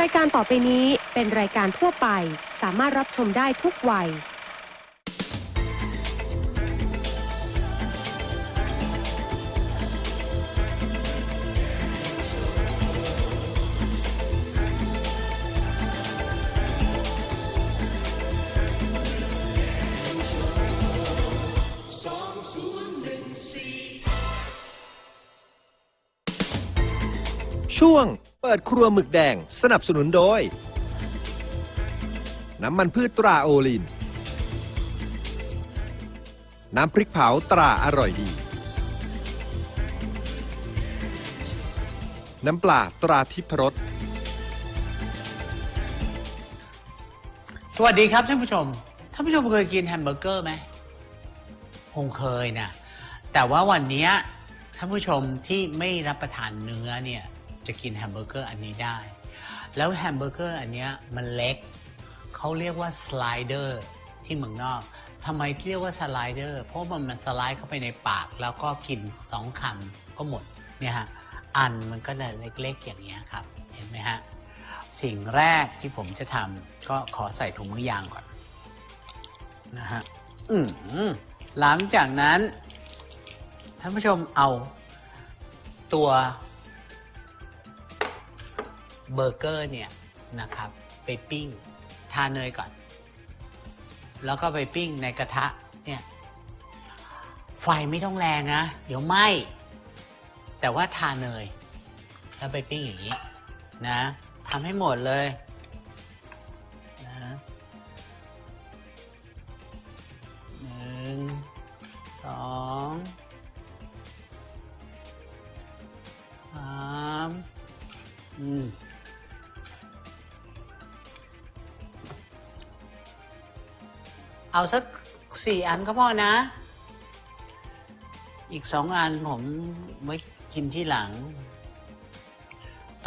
รายการต่อไปนี้เป็นรายการทั่วไป สามารถรับชมได้ทุกวัย ช่วง เปิดครัวหมึกแดง สนับสนุนโดย น้ำมันพืชตราโอลิน น้ำพริกเผาตราอร่อยดี น้ำปลาตราทิพรสสวัสดีครับท่านผู้ชม ท่านผู้ชมเคยกินแฮมเบอร์เกอร์ไหมคงเคยนะ แต่ว่าวันนี้ท่านผู้ชมที่ไม่รับประทานเนื้อเนี่ย จะกินแฮมเบอร์เกอร์อันนี้ได้ แล้วแฮมเบอร์เกอร์อันเนี้ยมันเล็ก เขาเรียกว่าสไลเดอร์ที่เมืองนอกทำไมเรียกว่าสไลเดอร์ เพราะมันมันสไลด์เข้าไปในปาก แล้วก็กินสองคำก็หมดเนี่ยฮะอันมันก็เลยเล็กๆอย่างเงี้ยครับ เห็นไหมฮะ สิ่งแรกที่ผมจะทำก็ขอใส่ถุงมือยางก่อนนะฮะอืมหลังจากนั้น ท่านผู้ชมเอาตัว เบอร์เกอร์เนี่ยนะครับไปปิ้งทาเนยก่อน แล้วก็ไปปิ้งในกระทะเนี่ยไฟไม่ต้องแรงนะเดี๋ยวไหม้แต่ว่าทาเนยแล้วไปปิ้งอย่างนี้นะทำให้หมดเลยนะหนึ่งสอง เอาสักสี่อันก็พอนะ อีกสองอันผมไว้กินที่หลัง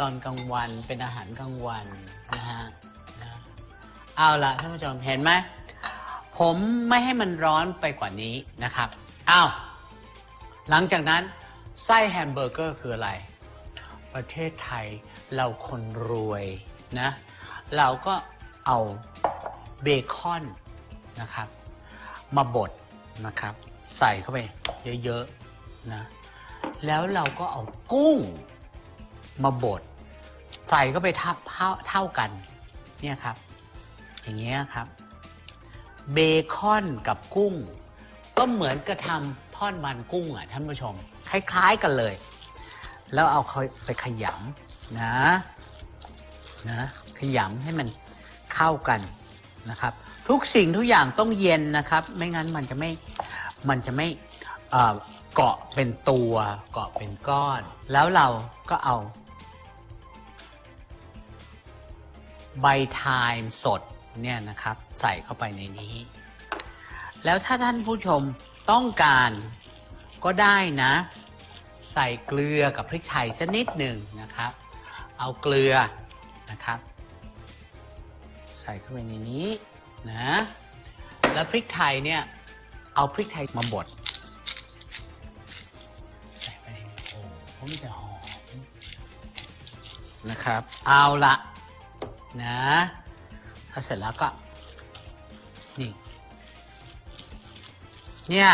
ตอนกลางวันเป็นอาหารกลางวันนะฮะเอาละท่านผู้ชมเห็นไหมผมไม่ให้มันร้อนไปกว่านี้นะครับอ้าวหลังจากนั้นไส้แฮมเบอร์เกอร์คืออะไร ประเทศไทยเราคนรวยนะ เราก็เอาเบคอน นะครับ มาบดนะครับ ใส่เข้าไปเยอะๆนะแล้วเราก็เอากุ้งมาบดใส่ก็ไปเท่าเท่าเท่ากันเนี่ยครับ อย่างเงี้ยครับ เบคอนกับกุ้ง ก็เหมือนกระทำทอดมันกุ้งอะท่านผู้ชม คล้ายๆกันเลย แล้วเอาเขาไปขยำนะนะขยำให้มันเข้ากันนะครับ ทุกสิ่งทุกอย่างต้องเย็นนะครับ ไม่งั้นมันจะไม่มันจะไม่เอ่อเกาะเป็นตัวเกาะเป็นก้อน แล้วเราก็เอา ใบไทม์สดเนี่ยนะครับ ใส่เข้าไปในนี้ แล้วถ้าท่านผู้ชมต้องการก็ได้นะ ใส่เกลือกับพริกไทยสักนิดหนึ่งนะครับ เอาเกลือนะครับ ใส่เข้าไปในนี้ นะ แล้วพริกไทยเนี่ย เอาพริกไทยมาบดใส่ไปในนี้โอ้โหมันจะหอมนะครับ เอาละนะถ้าเสร็จแล้วก็ นี่ เนี่ย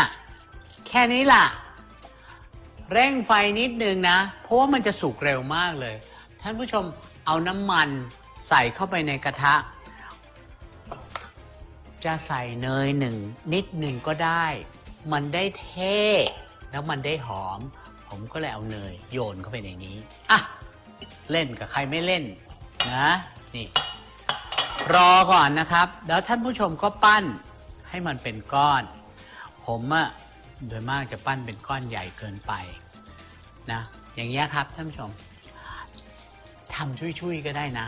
แค่นี้ล่ะ เร่งไฟนิดนึงนะ เพราะว่ามันจะสุกเร็วมากเลย ท่านผู้ชมเอาน้ำมันใส่เข้าไปในกระทะ จะใส่เนยหนึ่งนิดหนึ่งก็ได้ มันได้เท่แล้วมันได้หอม ผมก็เลยเอาเนยโยนเข้าไปในนี้อะเล่นกับใครไม่เล่นนะนี่ รอก่อนนะครับ แล้วท่านผู้ชมก็ปั้นให้มันเป็นก้อน ผมอะโดยมากจะปั้นเป็นก้อนใหญ่เกินไปนะอย่างเงี้ยครับท่านผู้ชมทำชุยๆก็ได้นะ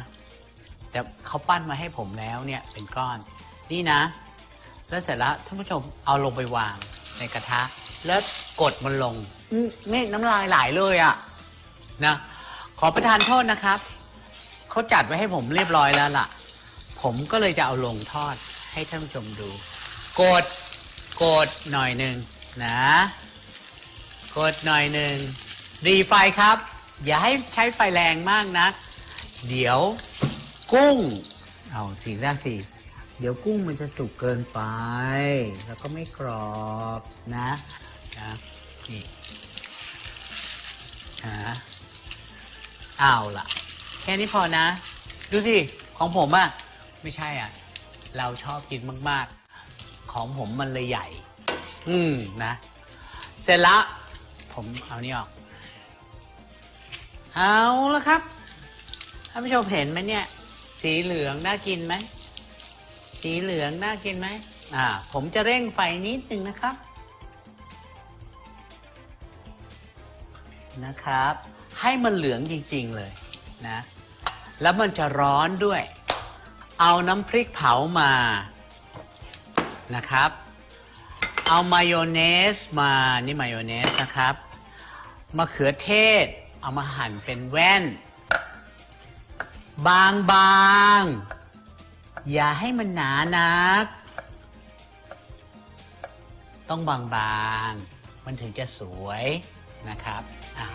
แต่เขาปั้นมาให้ผมแล้วเนี่ยเป็นก้อน นี่นะ แล้วเสร็จแล้วท่านผู้ชมเอาลงไปวางในกระทะ แล้วกดมันลงอืมนี่น้ำลายไหลเลยอะนะขอประทานโทษนะครับ เขาจัดไว้ให้ผมเรียบร้อยแล้วล่ะ ผมก็เลยจะเอาลงทอดให้ท่านผู้ชมดู กดกดหน่อยหนึ่งนะ กดหน่อยหนึ่งรีไฟครับ อย่าให้ใช้ไฟแรงมากนะเดี๋ยวกุ้ง เอาสีแรกสิ เดี๋ยวกุ้งมันจะสุกเกินไป แล้วก็ไม่กรอบนะนะนี่ฮะเอาล่ะ แค่นี้พอนะ ดูสิ ของผมอะไม่ใช่อะ เราชอบกินมาก ๆ ของผมมันเลยใหญ่ อืมนะ เสร็จแล้ว ผมเอานี่ออก เอาละครับท่านผู้ชมเห็นไหมเนี่ย สีเหลืองน่ากินไหม สีเหลืองน่ากินไหมอ่า ผมจะเร่งไฟนิดนึงนะครับ นะครับ ให้มันเหลืองจริงๆเลยนะ แล้วมันจะร้อนด้วย เอาน้ำพริกเผามานะครับ เอามายองเนสมา นี่มายองเนสนะครับมะเขือเทศ เอามาหั่นเป็นแว่น บางๆ อย่าให้มันหนานัก ต้องบางๆ มันถึงจะสวยนะครับอะ